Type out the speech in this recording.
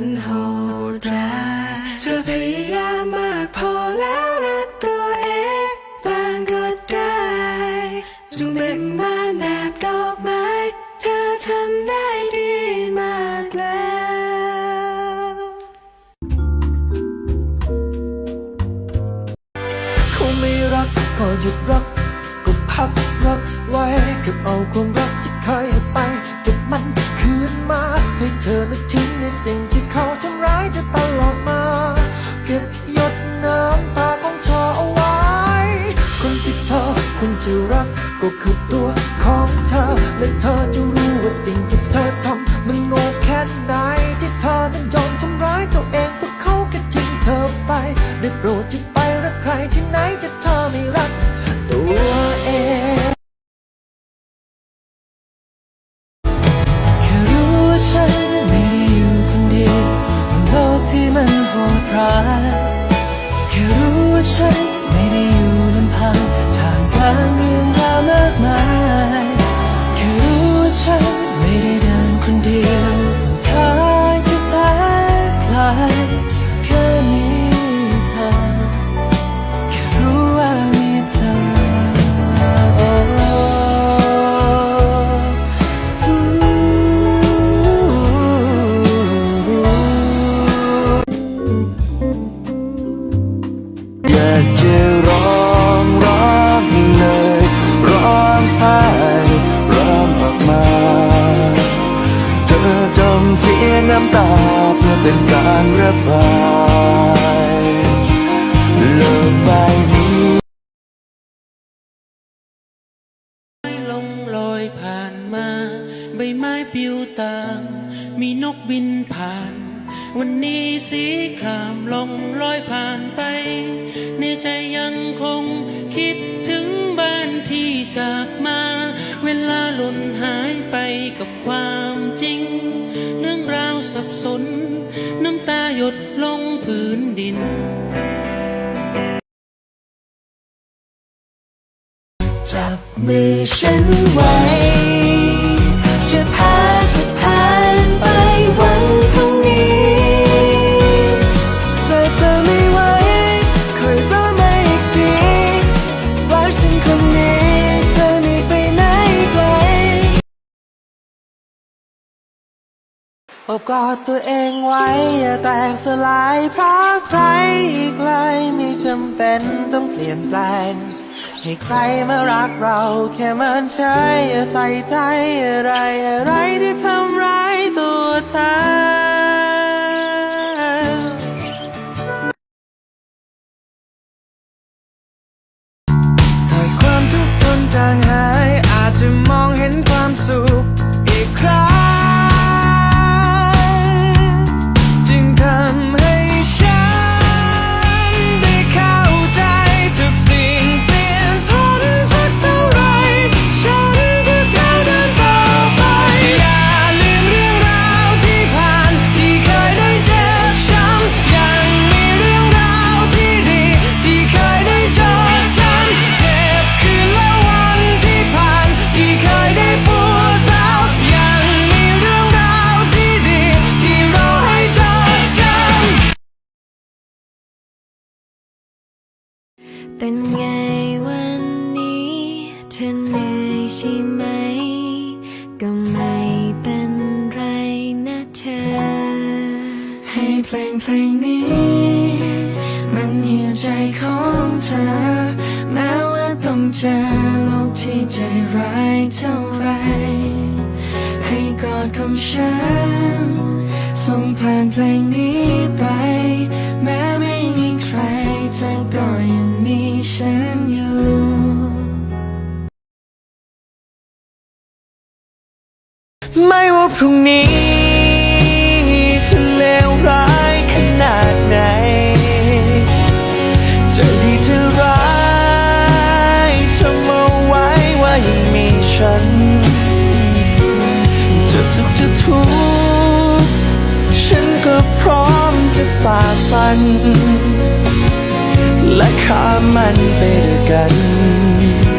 นโหดร้ายเธอพยายามมากพอแล้วรักตัวเองบางก็ได้จงเบ่งบานแบบดอกไม้ เธอทำได้ดีมากแล้วเขาไม่รักก็หยุดรักก็พักรักไว้เก็บเอาความรัก เคยไปเก็บมันคืนมา ให้เธอนึกถึงในสิ่งที่เขาทำร้ายจะตลอดมา เก็บหยดน้ำตาของเธอเอาไว้ คนที่เธอควรจะรักก็คือตัว โหดร้ายแค่รู้ว่าฉันไม่ได้อยู่ลำพังท่ามกลางเรื่องราวมาก น้ำตาเพื่อเป็นการระบายโลกใบนี้ลงลอยผ่านมา ใบไม้ปลิวตาม มีนกบินผ่าน วันนี้สีครามลงลอยผ่านไป ในใจยังคงคิดถึงบ้านที่จากมา เวลาหล่นหายไปกับความ สน น้ำตาหยดลงพื้นดิน จับมือฉันไว้ อบกอดตัวเองไว้ อย่าแตกสลายเพราะใครอีกเลยไม่จำเป็นต้องเปลี่ยนแปลง ให้ใครมารักเราแค่มันใช้อย่าใส่ใจอะไรอะไรที่ทำร้ายตัวเธอ เป็นไงวันนี้เธอเหนื่อยใช่ไหม ก็ไม่เป็นไรนะเธอ ให้เพลงเพลงนี้ มันเหี่ยวใจของเธอ แม้ว่าต้องเจอโลกที่ใจร้ายเท่าไร ให้กอดของฉันส่งผ่านเพลงนี้ไปแม้ ฉันอยู่ไม่ว่าพรุ่งนี้จะเลวร้ายขนาดไหน จะดีจะร้ายจำเอาไว้ว่ายังมีฉัน จะสุขจะทุกข์ฉันก็พร้อมจะฝ่าฟัน ข้ามมันไปด้วยกัน